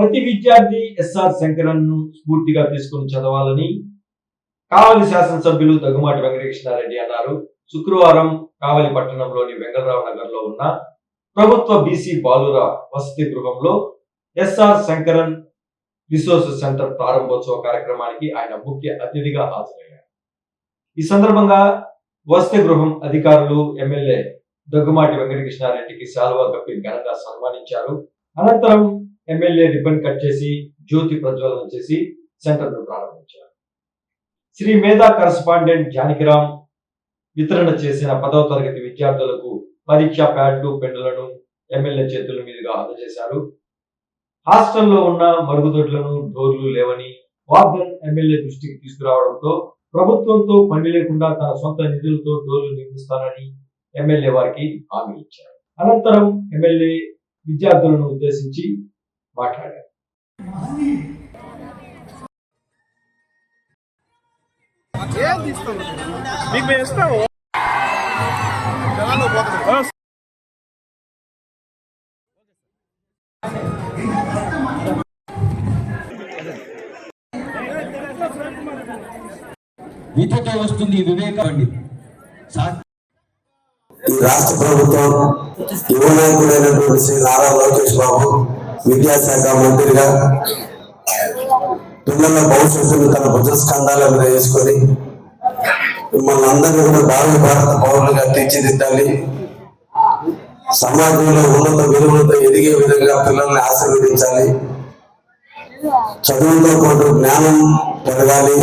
ప్రతి విద్యార్థి ఎస్ఆర్ శంకరన్ను స్ఫూర్తిగా తీసుకుని చదవాలని కావలి శాసనసభ్యులు దగ్గుమాటి వెంకటకృష్ణారెడ్డి అన్నారు. శుక్రవారం కావలి పట్టణంలోని వెంకటరావు నగర్లో ఉన్న ప్రభుత్వ బీసీ బాలుర వసతి గృహంలో ఎస్ఆర్ శంకరన్ రిసోర్స్ సెంటర్ ప్రారంభోత్సవ కార్యక్రమానికి ఆయన ముఖ్య అతిథిగా హాజరయ్యారు. ఈ సందర్భంగా వసతి గృహం అధికారులు ఎమ్మెల్యే దగ్గుమాటి వెంకటకృష్ణారెడ్డికి శాలువా కప్పి ఘనంగా సన్మానించారు. అనంతరం ఎమ్మెల్యే రిబ్బన్ కట్ చేసి జ్యోతి ప్రజ్వలన చేసి సెంటర్ను ప్రారంభించారు. శ్రీ మేధా కరస్పాండెంట్ జానకిరామ్ వితరణ చేసిన పదవ తరగతి విద్యార్థులకు పరీక్ష ప్యాడ్లు పెన్నులను ఎమ్మెల్యే చేతుల మీదుగా అందజేశారు. హాస్టల్లో ఉన్న మరుగుదొడ్లను డోర్లు లేవని వార్డన్ ఎమ్మెల్యే దృష్టికి తీసుకురావడంతో ప్రభుత్వంతో పని లేకుండా తన సొంత నిధులతో డోర్లు నిర్మిస్తానని ఎమ్మెల్యే వారికి హామీ ఇచ్చారు. అనంతరం ఎమ్మెల్యే విద్యార్థులను ఉద్దేశించి మాట్లాడారు. మీకు మేము ఇస్తాము. విద్యతో వస్తుంది వివేకం అండి సా- ఈ రాష్ట్ర ప్రభుత్వం యువ నాయకుడైనటువంటి శ్రీ నారా లోకేష్ బాబు విద్యాశాఖ మంత్రిగా పిల్లల భవిష్యత్తును తన భుజస్కంధాల మీద వేసుకొని మిమ్మల్ని అందరినీ కూడా భావి భారత పౌరులుగా తీర్చిదిద్దాలి. సమాజంలో ఉన్నత విలువలతో ఎదిగే విధంగా పిల్లల్ని ఆశీర్వదించాలి. చదువుతో పాటు జ్ఞానం పెరగాలి.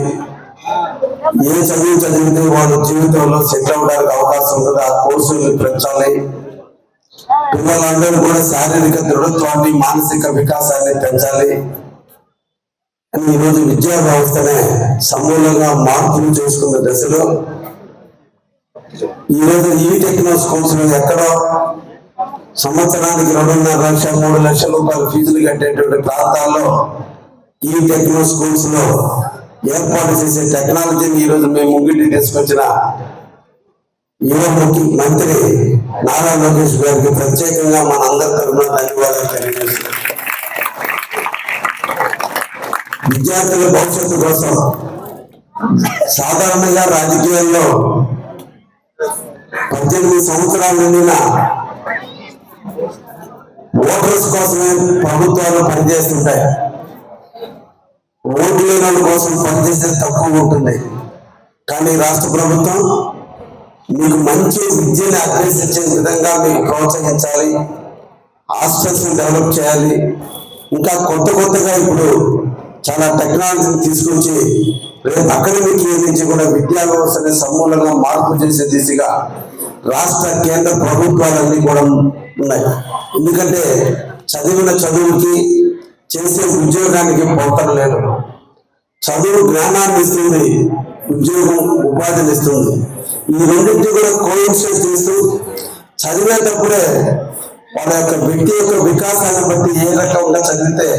ఏ చదువు చదివితే వాళ్ళ జీవితంలో సెటిల్ అవడానికి అవకాశం ఉంటుంది. ఆ కోర్సుల్ని పెంచాలి. పిల్లలందరూ కూడా శారీరక దృఢత్వాన్ని మానసిక వికాసాన్ని పెంచాలి. అని ఈరోజు విద్యా వ్యవస్థనే సమూలంగా మార్పులు చేసుకున్న దశలో ఈరోజు ఈ టెక్నో స్కూల్స్ ఎక్కడో సంవత్సరానికి రెండున్నర లక్ష మూడు లక్షల రూపాయల ఫీజులు కట్టేటువంటి ప్రాంతాల్లో ఈ టెక్నో స్కూల్స్లో ఏర్పాటు చేసే టెక్నాలజీని ఈ రోజు మేము ముంగిటి తీసుకొచ్చిన యువ మంత్రి నారా లోకేష్ గారికి ప్రత్యేకంగా మన అందరి తరఫున ధన్యవాదాలు తెలియజేస్తున్నాం. విద్యార్థుల భవిష్యత్తు కోసం సాధారణంగా రాజకీయాల్లో పద్దెనిమిది సంవత్సరాల నిండిన ఓటర్స్ కోసమే ప్రభుత్వాలు పనిచేస్తుంటాయి. ఓటు లేని వాళ్ళ కోసం పనిచేస్తే తక్కువ ఉంటుంది కానీ రాష్ట్ర ప్రభుత్వం మీకు మంచి విద్యను అభ్యసించే విధంగా మీకు ప్రోత్సహించాలి. హాస్టల్స్ డెవలప్ చేయాలి. ఇంకా కొత్త కొత్తగా ఇప్పుడు చాలా టెక్నాలజీని తీసుకొచ్చి రేపు అకాడమిక్ ఇయర్ నుంచి కూడా విద్యా వ్యవస్థని సమూలంగా మార్పు చేసే దిశగా రాష్ట్ర కేంద్ర ప్రభుత్వాలన్నీ కూడా ఉన్నాయి. ఎందుకంటే చదివిన చదువుకి చేసే ఉద్యోగానికి పొంతన లేదు. చదువు జ్ఞానాన్ని ఇస్తుంది ఉద్యోగం ఉపాధిని ఇస్తుంది. ఈ రెండింటినీ కూడా కోయిన్సిడెన్స్ చేస్తూ చదివేటప్పుడే వాళ్ళ యొక్క వ్యక్తి యొక్క వికాసాన్ని బట్టి ఏ రకంగా చదివితే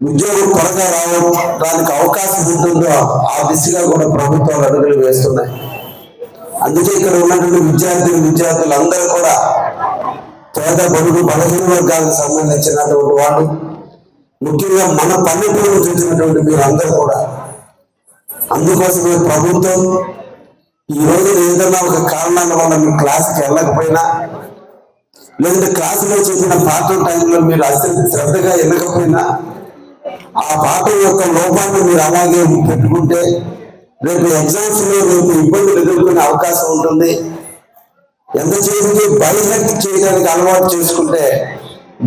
ఉద్యోగం త్వరగా రావడానికి అవకాశం ఉంటుందో ఆ దిశగా కూడా ప్రభుత్వాలు అడుగులు వేస్తున్నాయి. అందుకే ఇక్కడ ఉన్నటువంటి విద్యార్థులు విద్యార్థులు అందరూ కూడా పేద బడుగు బలహీన వర్గాలకు సంబంధించినటువంటి వాళ్ళు ముఖ్యంగా మన పల్లెటూరు చూసినటువంటి మీరు అందరూ కూడా అందుకోసమే ప్రభుత్వం ఈ రోజు ఏదైనా ఒక కారణాల వల్ల మీ క్లాస్కి వెళ్ళకపోయినా లేదంటే క్లాసులో చెప్పిన పాఠం టైంలో మీరు అసలు శ్రద్ధగా వెళ్ళకపోయినా ఆ పాఠం యొక్క లోపాన్ని మీరు అలాగే పెట్టుకుంటే రేపు ఎగ్జామ్స్లో రేపు ఇబ్బందులు ఎదుర్కొనే అవకాశం ఉంటుంది. ఎంత చేసి బైహెక్ చేయడానికి అలవాటు చేసుకుంటే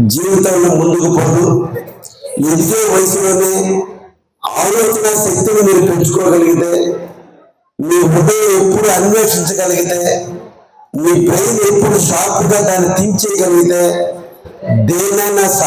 జీవితంలో ముందుకు పోదు. ఎదిగే వయసులోనే ఆలోచన శక్తిని మీరు పెంచుకోగలిగితే మీ హృదయం ఎప్పుడు అన్వేషించగలిగితే మీ బ్రెయిన్ ఎప్పుడు షార్ప్గా దాన్ని థింక్ చేయగలిగితే దేన్నైనా సాధ్యం